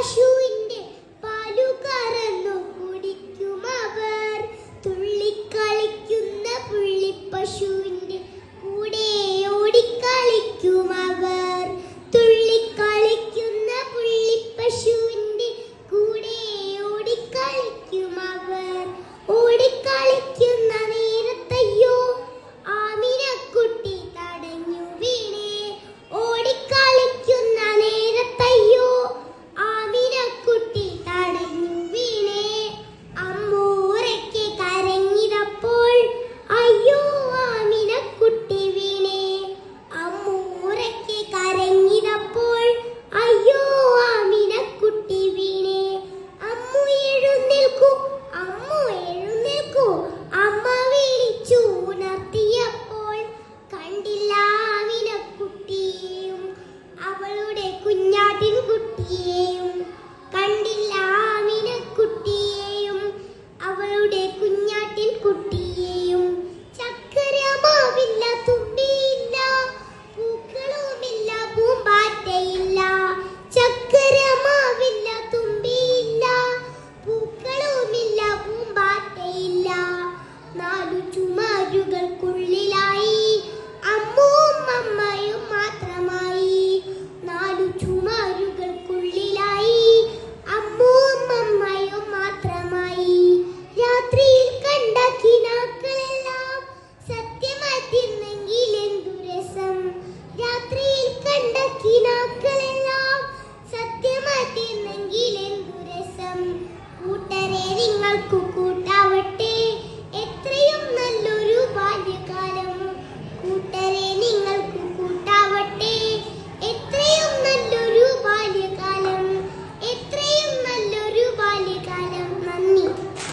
bless you. നാലു ചുമരുകൾക്കുള്ളിലായി. അമ്മുവും അമ്മയും മാത്രമായി. നാലു ചുമരുകൾക്കുള്ളിലായി. അമ്മുവും അമ്മയും മാത്രമായി. രാത്രിയിൽ കണ്ട കിനാക്കളെല്ലാം സത്യമായി തിന്നെങ്കിൽ എന്തു രസം? രാത്രിയിൽ കണ്ട കിനാക്കളെല്ലാം സത്യമായി തിന്നെങ്കിൽ എന്തു രസം? കൂട്ടരെ നിങ്ങൾക്കു